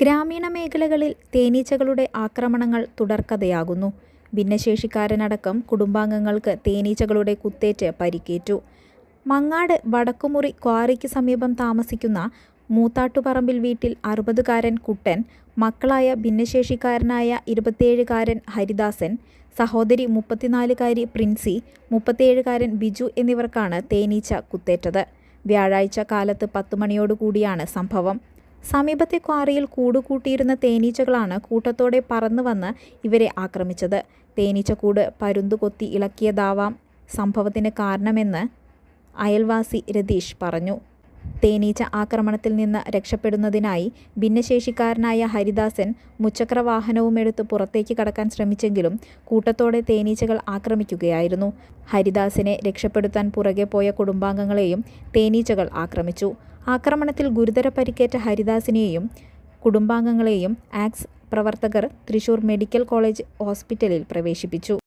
ഗ്രാമീണ മേഖലകളിൽ തേനീച്ചകളുടെ ആക്രമണങ്ങൾ തുടർക്കഥയാകുന്നു. ഭിന്നശേഷിക്കാരനടക്കം കുടുംബാംഗങ്ങൾക്ക് തേനീച്ചകളുടെ കുത്തേറ്റ് പരിക്കേറ്റു. മങ്ങാട് വടക്കുമുറി ക്വാറിക്ക് സമീപം താമസിക്കുന്ന മൂത്താട്ടുപറമ്പിൽ വീട്ടിൽ അറുപതുകാരൻ കുട്ടൻ മക്കളായ ഭിന്നശേഷിക്കാരനായ ഇരുപത്തിയേഴുകാരൻ ഹരിദാസൻ സഹോദരി മുപ്പത്തിനാലുകാരി പ്രിൻസി മുപ്പത്തിയേഴുകാരൻ ബിജു എന്നിവർക്കാണ് തേനീച്ച കുത്തേറ്റത്. വ്യാഴാഴ്ച കാലത്ത് പത്തുമണിയോടുകൂടിയാണ് സംഭവം. സമീപത്തെ ക്വാറിയിൽ കൂടുകൂട്ടിയിരുന്ന തേനീച്ചകളാണ് കൂട്ടത്തോടെ പറന്നു വന്ന് ഇവരെ ആക്രമിച്ചത്. തേനീച്ചക്കൂട് പരുന്തുകൊത്തി ഇളക്കിയതാവാം സംഭവത്തിന് കാരണമെന്ന് അയൽവാസി രതീഷ് പറഞ്ഞു. തേനീച്ച ആക്രമണത്തിൽ നിന്ന് രക്ഷപ്പെടുന്നതിനായി ഭിന്നശേഷിക്കാരനായ ഹരിദാസൻ മുച്ചക്ര വാഹനവുമെടുത്ത് പുറത്തേക്ക് കടക്കാൻ ശ്രമിച്ചെങ്കിലും കൂട്ടത്തോടെ തേനീച്ചകൾ ആക്രമിക്കുകയായിരുന്നു. ഹരിദാസിനെ രക്ഷപ്പെടുത്താൻ പുറകെ പോയ കുടുംബാംഗങ്ങളെയും തേനീച്ചകൾ ആക്രമിച്ചു. ആക്രമണത്തിൽ ഗുരുതര പരിക്കേറ്റ ഹരിദാസിനെയും കുടുംബാംഗങ്ങളെയും ആക്സ് പ്രവർത്തകർ തൃശൂർ മെഡിക്കൽ കോളേജ് ഹോസ്പിറ്റലിൽ പ്രവേശിപ്പിച്ചു.